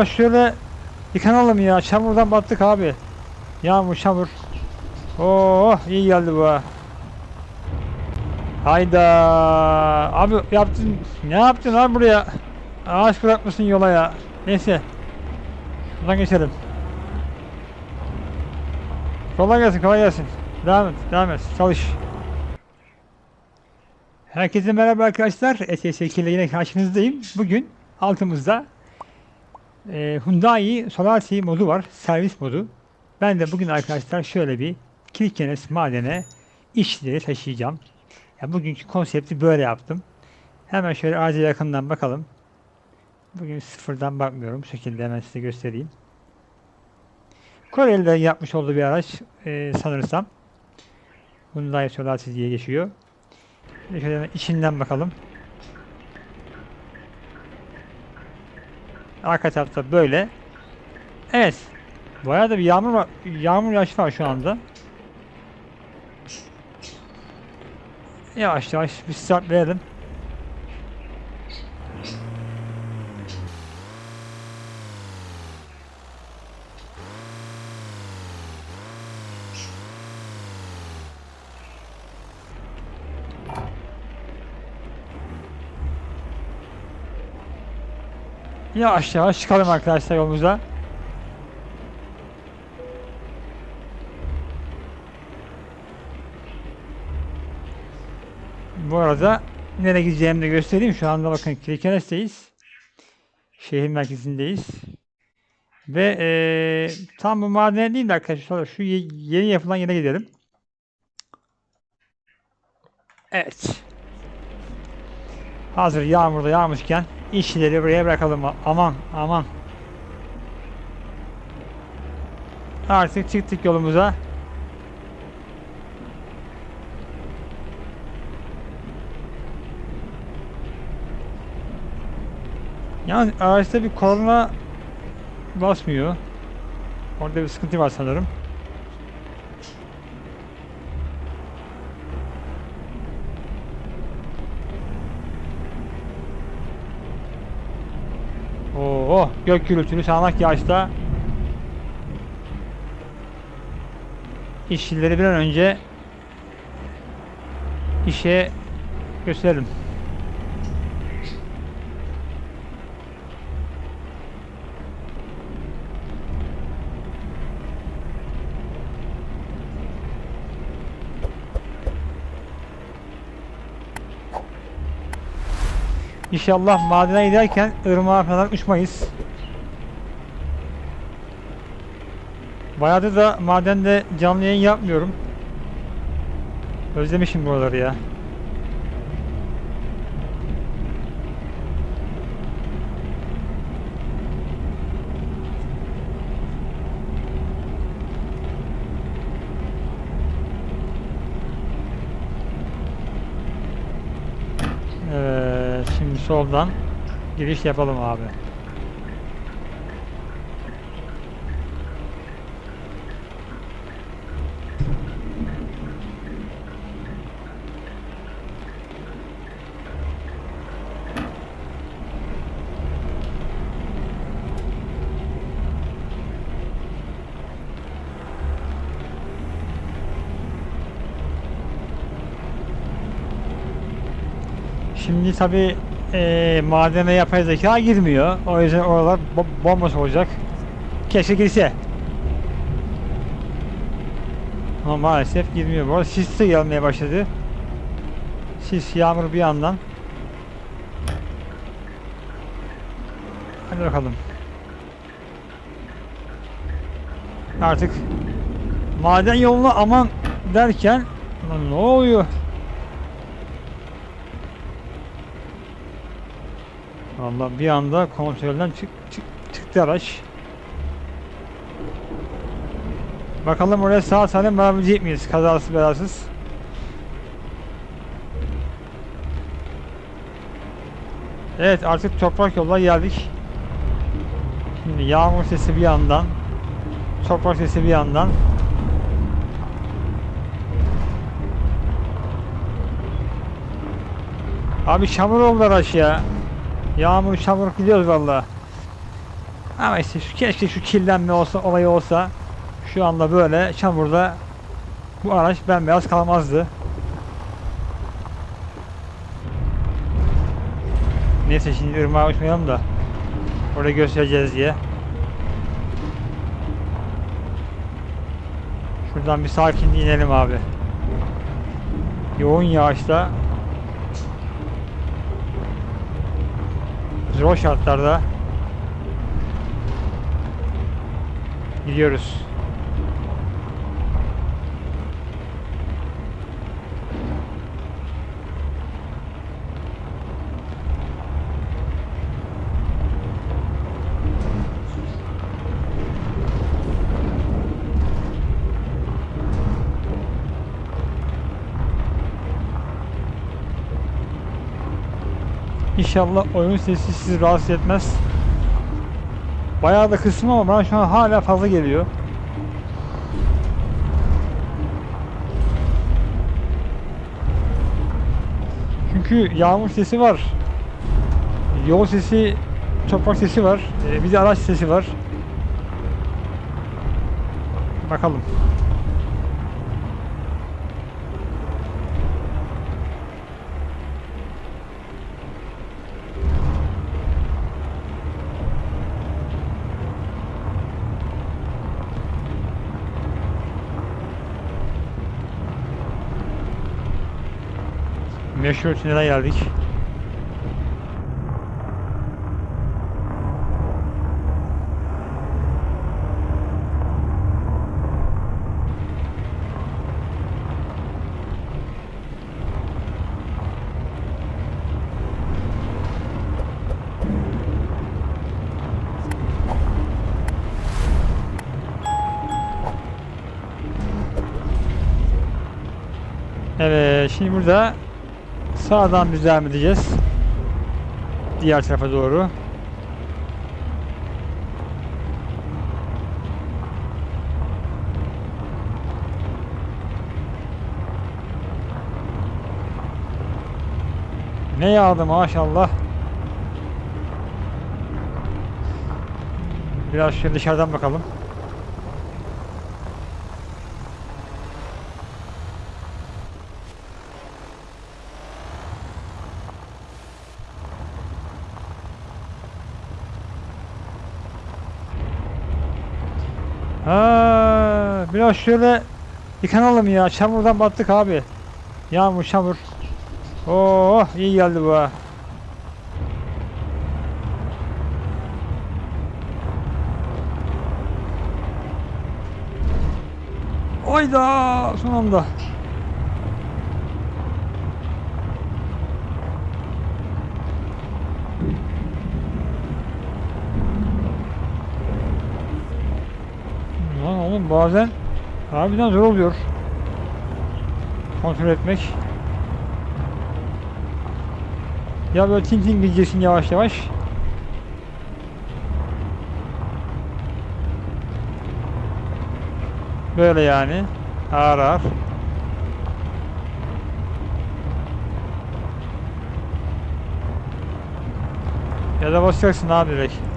Şöyle yıkanalım ya. Çamurdan battık abi. Yağmur çamur. Oh iyi geldi bu ha. Hayda. Abi yaptın. Ne yaptın abi buraya? Ağaç bırakmışsın yola ya. Neyse. Buradan geçelim. Kolay gelsin, kolay gelsin. Devam et, devam et. Çalış. Herkese merhaba arkadaşlar. SS2 ile yine karşınızdayım. Bugün altımızda e, Hyundai Solarity modu var. Servis modu. Ben de bugün arkadaşlar şöyle bir Kirkenes madene işleri taşıyacağım. Ya bugünkü konsepti böyle yaptım. Hemen şöyle ağaca yakından bakalım. Bugün sıfırdan bakmıyorum. Bu şekilde hemen size göstereyim. Korelilerin yapmış olduğu bir araç e, sanırsam. Hyundai Solarity diye geçiyor. Şöyle içinden bakalım. Arka tarafta böyle. Evet. Bayağı da bir yağmur var. Yağmur yağışı var şu anda. Yavaş yavaş bir start verelim. Yavaş yavaş çıkalım arkadaşlar yolumuza. Bu arada nereye gideceğimi de göstereyim. Şu anda bakın Kirkenes'teyiz. Şehir merkezindeyiz. Ve eee, tam bu madene değil de arkadaşlar şu ye- yeni yapılan yere gidelim. Evet. Hazır yağmurda yağmışken işleri buraya bırakalım. Aman aman. Artık çıktık yolumuza. Yalnız araçta bir korna basmıyor. Orada bir sıkıntı var sanırım. Oo, gök gürültülü sağanak yağışta işçileri bir an önce işe gösterelim. İnşallah madene giderken ırmağa falan uçmayız. Bayağıdır da madende canlı yayın yapmıyorum. Özlemişim buraları ya. Evet, şimdi soldan giriş yapalım abi. Şimdi tabi madene yapay zeka girmiyor. O yüzden oralar bo bomboş olacak. Keşke girse. Ama maalesef girmiyor. Bu arada sis de gelmeye başladı. Sis, yağmur bir yandan. Hadi bakalım. Artık maden yoluna aman derken ne oluyor? Vallahi bir anda kontrolden çık, çık, çıktı araç. Bakalım oraya sağ salim varabilecek miyiz kazasız belasız. Evet artık toprak yola geldik. Şimdi yağmur sesi bir yandan. Toprak sesi bir yandan. Abi çamur oldu araç ya. Yağmur çamur gidiyoruz valla. Ama işte şu, keşke şu kirlenme olsa olayı olsa şu anda böyle çamurda bu araç bembeyaz kalmazdı. Neyse şimdi ırmağa uçmayalım da orayı göstereceğiz diye. Şuradan bir sakin inelim abi. Yoğun yağışta zor şartlarda gidiyoruz. İnşallah oyun sesi sizi rahatsız etmez. Bayağı da kısım ama bana şu an hala fazla geliyor. Çünkü yağmur sesi var. Yol sesi, toprak sesi var. Ee, bir de araç sesi var. Bakalım. Meşhur tünele geldik. Evet, şimdi burada sağdan devam edeceğiz. Diğer tarafa doğru. Ne yağdı maşallah. Biraz şöyle dışarıdan bakalım. Biraz şöyle yıkanalım ya. Çamurdan battık abi. Yağmur, çamur. Oh, iyi geldi bu ha. Oyda son anda. Lan oğlum bazen harbiden zor oluyor. Kontrol etmek. Ya böyle tin tin gideceksin yavaş yavaş. Böyle yani. Ağır ağır. Ya da basacaksın abi direkt.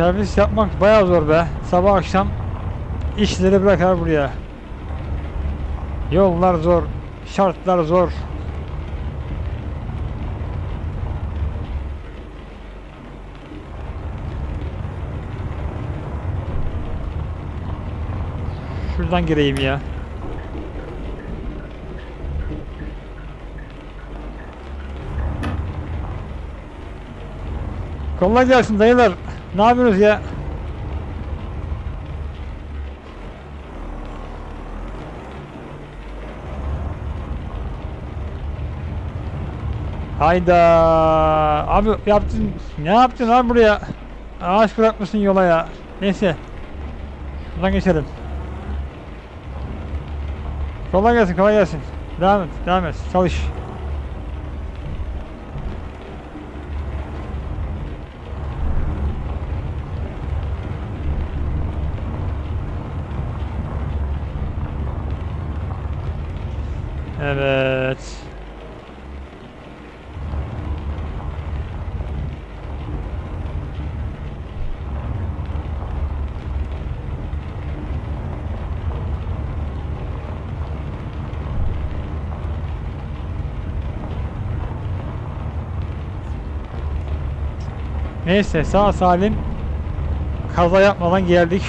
Servis yapmak bayağı zor be. Sabah akşam işleri bırakar buraya. Yollar zor, şartlar zor. Şuradan gireyim ya. Kolay gelsin dayılar. Ne yapıyorsunuz ya? Hayda. Abi yaptın. Ne yaptın lan buraya? Ağaç bırakmışsın yola ya. Neyse. Buradan geçelim. Kolay gelsin, kolay gelsin. Devam et, devam et. Çalış. Evet. Neyse sağ salim kaza yapmadan geldik.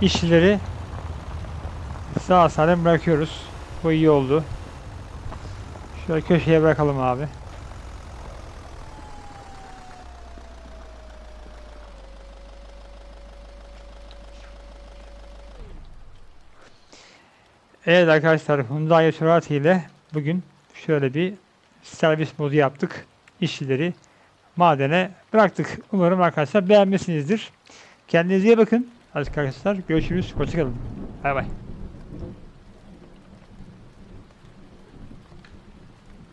İşçileri sağ salim bırakıyoruz. Bu iyi oldu. Şöyle köşeye bırakalım abi. Evet arkadaşlar Hyundai Sonata ile bugün şöyle bir servis modu yaptık. İşçileri madene bıraktık. Umarım arkadaşlar beğenmişsinizdir. Kendinize iyi bakın. Arkadaşlar görüşürüz. Hoşçakalın. Bay bay.